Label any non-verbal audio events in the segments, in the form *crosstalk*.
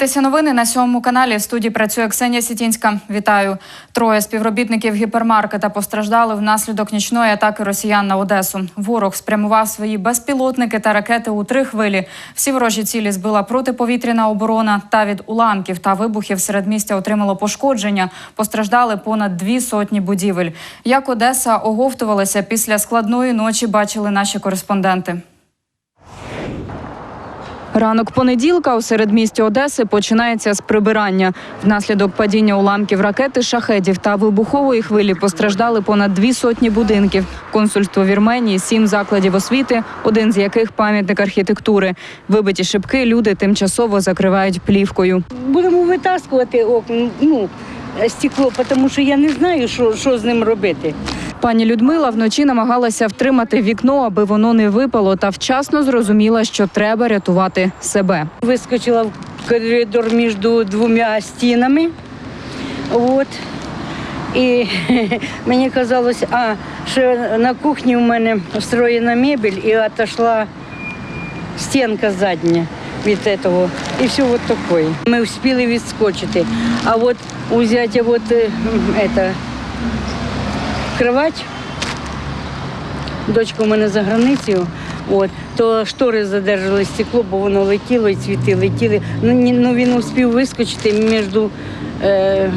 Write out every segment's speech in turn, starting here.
Ви дивитеся новини на сьомому каналі. В студії працює Ксенія Сітінська. Вітаю. Троє співробітників гіпермаркета постраждали внаслідок нічної атаки росіян на Одесу. Ворог спрямував свої безпілотники та ракети у три хвилі. Всі ворожі цілі збила протиповітряна оборона. Та від уламків та вибухів серед містя отримало пошкодження. Постраждали понад дві сотні будівель. Як Одеса оговтувалася після складної ночі, бачили наші кореспонденти. Ранок понеділка у середмісті Одеси починається з прибирання. Внаслідок падіння уламків ракети, шахедів та вибухової хвилі постраждали понад дві сотні будинків. Консульство Вірменії, сім закладів освіти, один з яких пам'ятник архітектури. Вибиті шибки люди тимчасово закривають плівкою. Будемо витаскувати окна, ну, стекло, тому що я не знаю, що, що з ним робити. Пані Людмила вночі намагалася втримати вікно, аби воно не випало, та вчасно зрозуміла, що треба рятувати себе. Вискочила в коридор між двома стінами. От. І *laughs* мені казалось, а що на кухні у мене встроєна мебель і отошла стінка задня від цього. І все от таке. Ми встигли відскочити. А от взяти от, е, это, кровать, дочка у мене за границею, от, то штори задержали стекло, бо воно летіло і цвіти летіли. Ну, ні- ну він успів вискочити між е,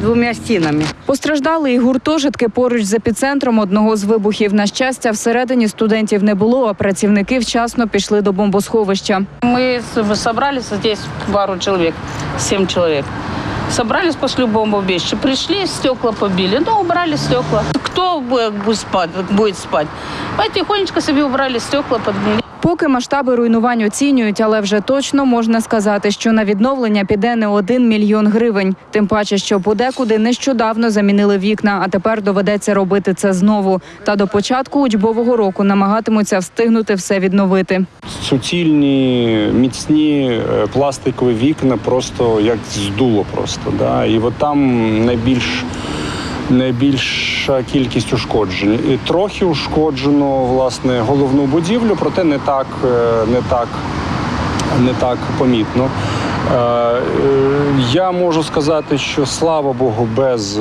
двома стінами. Постраждали і гуртожитки поруч з епіцентром одного з вибухів. На щастя, всередині студентів не було, а працівники вчасно пішли до бомбосховища. Мы с- собрались здесь пару человек, семь человек. Собрались после бомбоубежища, пришли, стекла побили, ну, убрали стекла. Кто будет спать? Будет спать? Потихонечку себе убрали стекла, подмели. Поки масштаби руйнувань оцінюють, але вже точно можна сказати, що на відновлення піде не один мільйон гривень. Тим паче, що подекуди нещодавно замінили вікна, а тепер доведеться робити це знову. Та до початку учбового року намагатимуться встигнути все відновити. суцільні, міцні е, пластикові вікна просто як здуло просто. Да? І от там найбільш, найбільша кількість ушкоджень. І трохи ушкоджено власне головну будівлю, проте не так, е, не так, не так помітно. Е, е, Я можу сказати, що слава Богу, без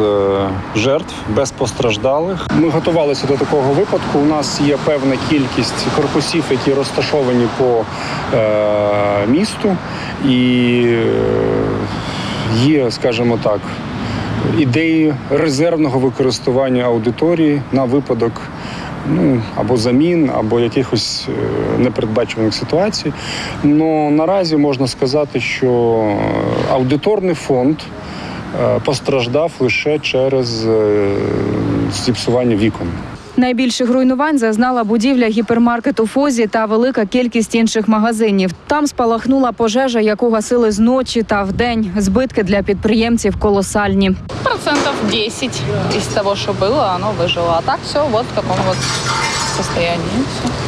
жертв, без постраждалих. Ми готувалися до такого випадку. У нас є певна кількість корпусів, які розташовані по місту, і є, скажімо так, ідеї резервного використання аудиторії на випадок ну, або замін, або якихось е, непередбачуваних ситуацій. Но наразі можна сказати, що аудиторний фонд е, постраждав лише через е, зіпсування вікон. Найбільших руйнувань зазнала будівля гіпермаркету Фозі та велика кількість інших магазинів. Там спалахнула пожежа, яку гасили зночі та вдень. Збитки для підприємців колосальні. Процентов 10 из того, что было, оно выжило. А так все вот в таком вот состоянии. Всё.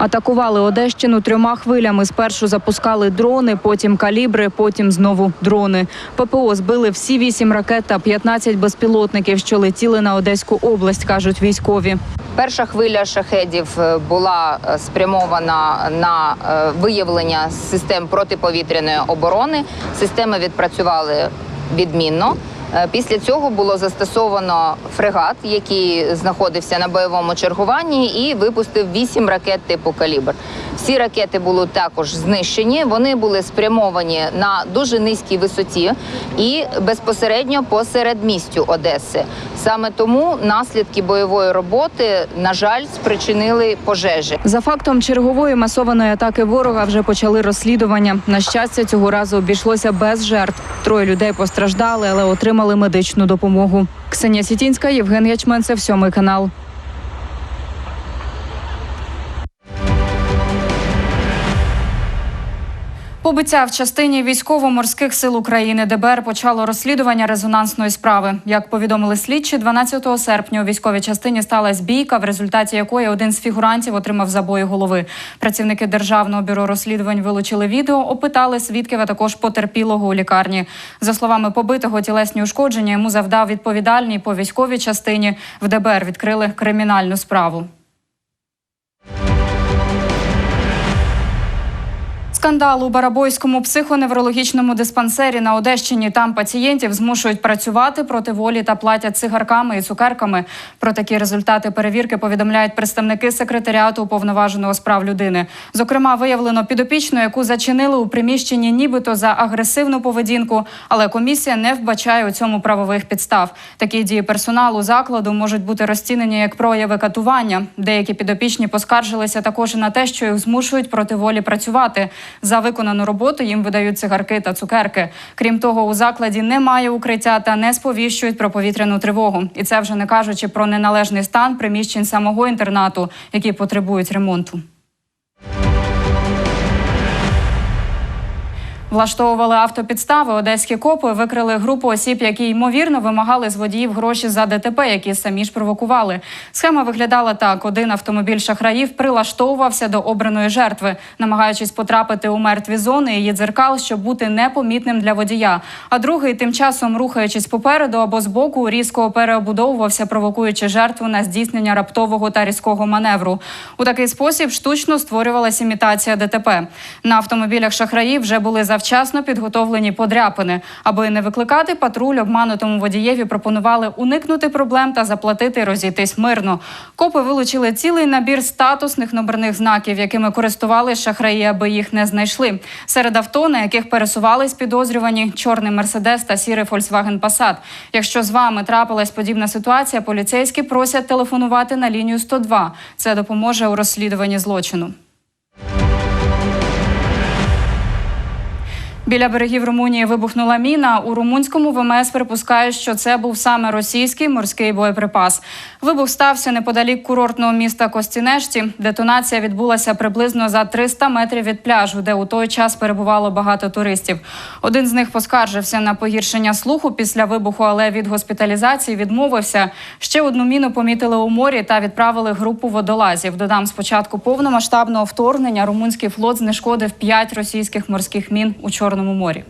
Атакували Одещину трьома хвилями. Спершу запускали дрони, потім калібри, потім знову дрони. ППО збили всі вісім ракет та 15 безпілотників, що летіли на Одеську область, кажуть військові. Перша хвиля шахедів е, була е, спрямована на е, виявлення систем протиповітряної оборони. Системи відпрацювали відмінно. Е, Після цього було застосовано фрегат, який знаходився на бойовому чергуванні, і випустив вісім ракет типу калібр. Всі ракети були також знищені. Вони були спрямовані на дуже низькій висоті і безпосередньо по середмістю Одеси. Саме тому наслідки бойової роботи, на жаль, спричинили пожежі. За фактом чергової масованої атаки ворога вже почали розслідування. На щастя, цього разу обійшлося без жертв. Троє людей постраждали, але отримали медичну допомогу. Ксенія Сітінська, Євген Ячменцев, сьомий канал. Побиття в частині військово-морських сил України ДБР почало розслідування резонансної справи. Як повідомили слідчі, 12 серпня у військовій частині сталася бійка, в результаті якої один з фігурантів отримав забої голови. Працівники державного бюро розслідувань вилучили відео, опитали свідків, а також потерпілого у лікарні. За словами побитого, тілесні ушкодження йому завдав відповідальний по військовій частині. В ДБР відкрили кримінальну справу. Скандал у Барабойському психоневрологічному диспансері на Одещині. Там пацієнтів змушують працювати проти волі та платять цигарками і цукерками. Про такі результати перевірки повідомляють представники секретаріату уповноваженого з прав людини. Зокрема, виявлено підопічну, яку зачинили у приміщенні, нібито за агресивну поведінку, але комісія не вбачає у цьому правових підстав. Такі дії персоналу закладу можуть бути розцінені як прояви катування. Деякі підопічні поскаржилися також на те, що їх змушують проти волі працювати. За виконану роботу їм видають цигарки та цукерки. Крім того, у закладі немає укриття та не сповіщують про повітряну тривогу. І це вже не кажучи про неналежний стан приміщень самого інтернату, які потребують ремонту. Влаштовували автопідстави. Одеські копи викрили групу осіб, які ймовірно вимагали з водіїв гроші за ДТП, які самі ж провокували. Схема виглядала так: один автомобіль шахраїв прилаштовувався до обраної жертви, намагаючись потрапити у мертві зони її дзеркал, щоб бути непомітним для водія. А другий, тим часом, рухаючись попереду або збоку, різко переобудовувався, провокуючи жертву на здійснення раптового та різкого маневру. У такий спосіб штучно створювалася імітація ДТП. На автомобілях шахраїв вже були завчасно підготовлені подряпини. Аби не викликати патруль, обманутому водієві пропонували уникнути проблем та заплатити розійтись мирно. Копи вилучили цілий набір статусних номерних знаків, якими користувались шахраї, аби їх не знайшли. Серед авто, на яких пересувались підозрювані чорний мерседес та сірий Volkswagen Passat. Якщо з вами трапилась подібна ситуація, поліцейські просять телефонувати на лінію 102. Це допоможе у розслідуванні злочину. Біля берегів Румунії вибухнула міна. У румунському ВМС припускають, що це був саме російський морський боєприпас. Вибух стався неподалік курортного міста Костінешті. Детонація відбулася приблизно за 300 метрів від пляжу, де у той час перебувало багато туристів. Один з них поскаржився на погіршення слуху після вибуху, але від госпіталізації відмовився. Ще одну міну помітили у морі та відправили групу водолазів. Додам, з початку повномасштабного вторгнення румунський флот знешкодив 5 російських морських мін у Чорному морі.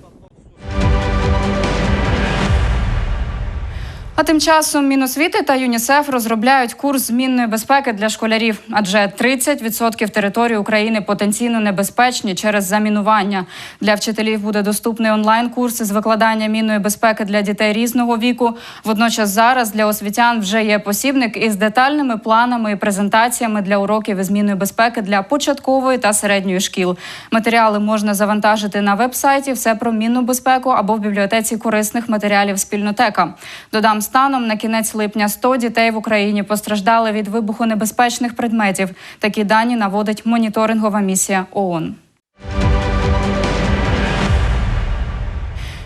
А тим часом Міносвіти та ЮНІСЕФ розробляють курс змінної безпеки для школярів, адже 30% території України потенційно небезпечні через замінування. Для вчителів буде доступний онлайн-курс з викладання мінної безпеки для дітей різного віку. Водночас зараз для освітян вже є посібник із детальними планами і презентаціями для уроків із мінної безпеки для початкової та середньої шкіл. Матеріали можна завантажити на веб-сайті все про мінну безпеку або в бібліотеці корисних матеріалів спільнотека. Додам станом на кінець липня 100 дітей в Україні постраждали від вибухонебезпечних предметів. Такі дані наводить моніторингова місія ООН.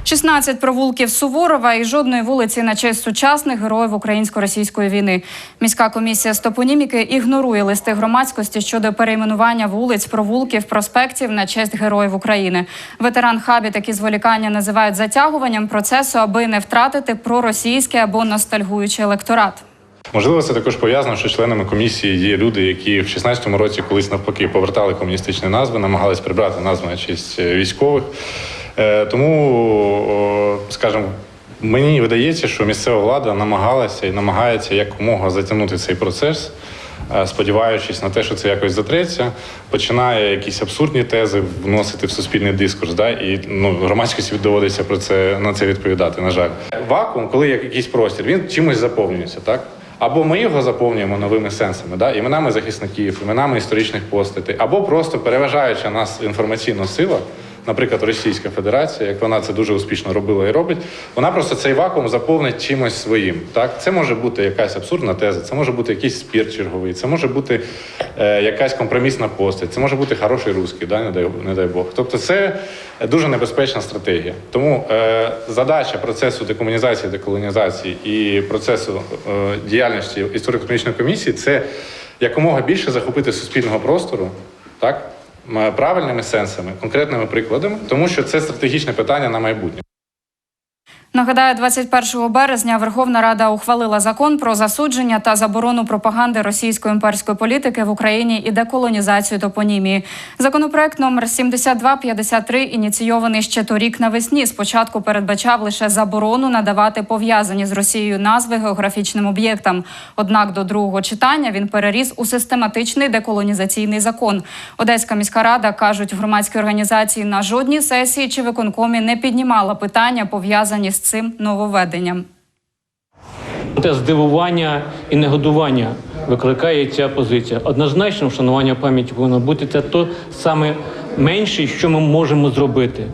16 провулків Суворова і жодної вулиці на честь сучасних героїв українсько-російської війни. Міська комісія з топоніміки ігнорує листи громадськості щодо перейменування вулиць, провулків, проспектів на честь героїв України. Ветеран хабі такі зволікання називають затягуванням процесу, аби не втратити проросійський або ностальгуючий електорат. Можливо, це також пов'язано, що членами комісії є люди, які в 16-му році колись навпаки повертали комуністичні назви, намагались прибрати назви на честь е, військових. Е, Тому, скажімо, мені видається, що місцева влада намагалася і намагається якомога затягнути цей процес, е, сподіваючись на те, що це якось затреться, починає якісь абсурдні тези вносити в суспільний дискурс. Да? І ну, громадськості доводиться про це на це відповідати. На жаль, вакуум, коли є якийсь простір, він чимось заповнюється, так? Або ми його заповнюємо новими сенсами, да? іменами захисників, іменами історичних постатей, або просто переважаюча нас інформаційна сила, наприклад, Російська Федерація, як вона це дуже успішно робила і робить, вона просто цей вакуум заповнить чимось своїм. Так? Це може бути якась абсурдна теза, це може бути якийсь спір черговий, це може бути е, якась компромісна постать, це може бути хороший русський, да? не, дай, не дай Бог. Тобто це дуже небезпечна стратегія. Тому е, задача процесу декомунізації, деколонізації і процесу е, діяльності історико-економічної комісії це якомога більше захопити суспільного простору, так? Правильними сенсами, конкретними прикладами, тому що це стратегічне питання на майбутнє. Нагадаю, 21 березня Верховна Рада ухвалила закон про засудження та заборону пропаганди російської імперської політики в Україні і деколонізацію топонімії. Законопроект номер 7253 ініційований ще торік навесні. Спочатку передбачав лише заборону надавати пов'язані з Росією назви географічним об'єктам. Однак до другого читання він переріс у систематичний деколонізаційний закон. Одеська міська рада кажуть, в громадській організації на жодній сесії чи виконкомі не піднімала питання пов'язані з цим нововведенням. Те здивування і негодування викликає ця позиція. Однозначно, вшанування пам'яті повинно бути це то саме менше, що ми можемо зробити.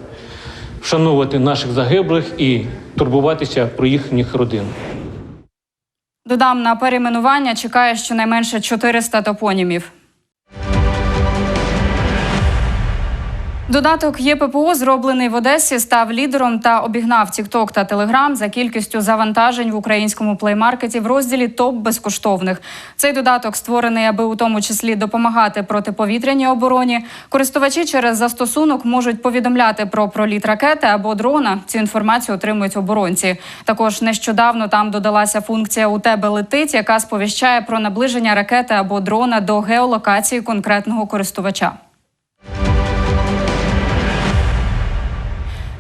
Вшановувати наших загиблих і турбуватися про їхніх родин. Додам на перейменування чекає щонайменше 400 топонімів. Додаток ЄППО, зроблений в Одесі, став лідером та обігнав TikTok та Telegram за кількістю завантажень в українському плеймаркеті в розділі ТОП безкоштовних. Цей додаток створений, аби у тому числі допомагати протиповітряній обороні. Користувачі через застосунок можуть повідомляти про проліт ракети або дрона. Цю інформацію отримують оборонці. Також нещодавно там додалася функція У тебе летить, яка сповіщає про наближення ракети або дрона до геолокації конкретного користувача.